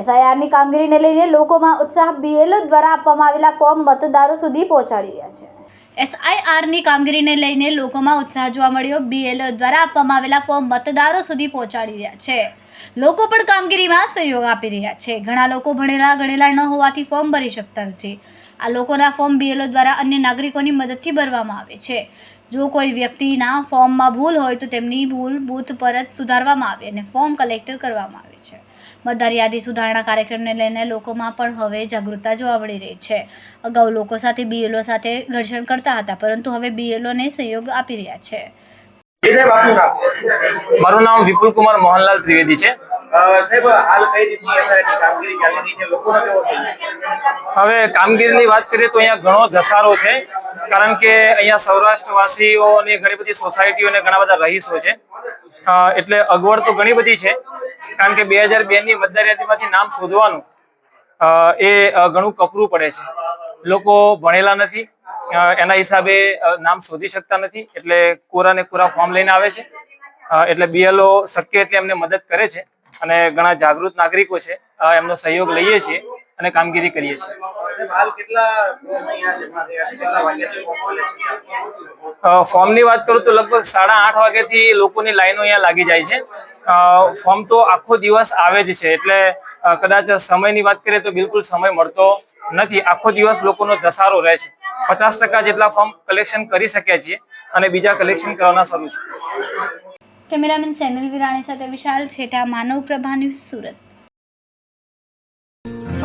એસઆઈઆરની કામગીરીને લઈને લોકોમાં ઉત્સાહ બીએલઓ દ્વારા આપવામાં આવેલા ફોર્મ મતદારો સુધી પહોંચાડી રહ્યા છે. એસઆઈઆરની કામગીરીને લઈને લોકોમાં ઉત્સાહ જોવા મળ્યો. બીએલઓ દ્વારા આપવામાં આવેલા ફોર્મ મતદારો સુધી પહોંચાડી રહ્યા છે. લોકો પણ કામગીરીમાં સહયોગ આપી રહ્યા છે. ઘણા લોકો ભણેલા ગણેલા ન હોવાથી ફોર્મ ભરી શકતા નથી. આ લોકોના ફોર્મ બીએલઓ દ્વારા અન્ય નાગરિકોની મદદથી ભરવામાં આવે છે. જો કોઈ વ્યક્તિના ફોર્મમાં ભૂલ હોય તો તેમની ભૂલ બૂથ પર જ સુધારવામાં આવે અને ફોર્મ કલેક્ટર કરવામાં આવે છે. મતદાર યાદી સુધારણા કાર્યક્રમને લઈને લોકોમાં પણ હવે જાગૃતતા જોવા મળી રહી છે. અગાઉ લોકો સાથે બીએલઓ સાથે ઘર્ષણ કરતા હતા પરંતુ હવે બીએલઓને સહયોગ આપી રહ્યા છે. મારું નામ વિપુલ કુમાર મોહનલાલ ત્રિવેદી છે. અ, સાહેબ હાલ કઈ રીતની એસઆઈની કામગીરી ચાલી રહી છે? લોકોનો કેવો છે? હવે કામગીરીની વાત કરીએ તો અહીંયા ઘણો ધસારો છે કારણ કે અહીંયા સૌરાષ્ટ્રવાસીઓ અને ઘણી બધી સોસાયટીઓ અને ઘણા બધા રહીશો છે. એટલે અગવડ તો ઘણી બધી છે કારણ કે બે હજાર બે ની મતદાર નામ શોધવાનું એ ઘણું કપરું પડે છે. લોકો ભણેલા નથી એના હિસાબે નામ શોધી શકતા નથી, એટલે કોરા ને કોરા ફોર્મ લઈને આવે છે. એટલે બીએલઓ શક્ય એટલે એમને મદદ કરે છે અને ઘણા જાગૃત નાગરિકો છે એમનો સહયોગ લઈએ છીએ અને કામગીરી કરીએ છીએ. ફોર્મની વાત કરું તો લગભગ સાડા આઠ વાગ્યાથી લોકોની લાઈનો અહીંયા લાગી જાય છે. ફોર્મ તો આખો દિવસ આવે જ છે એટલે કદાચ સમયની વાત કરીએ તો બિલકુલ સમય મળતો નથી. આખો દિવસ લોકોનો ધસારો રહે છે. પચાસ ટકા જેટલા ફોર્મ કલેક્શન કરી શક્યા છીએ અને બીજા કલેક્શન કરવાના શરૂ છે. કેમેરામેન સેનલ વિરાણી સાથે વિશાલ છેટા માનવ પ્રભા ન્યૂઝ સુરત.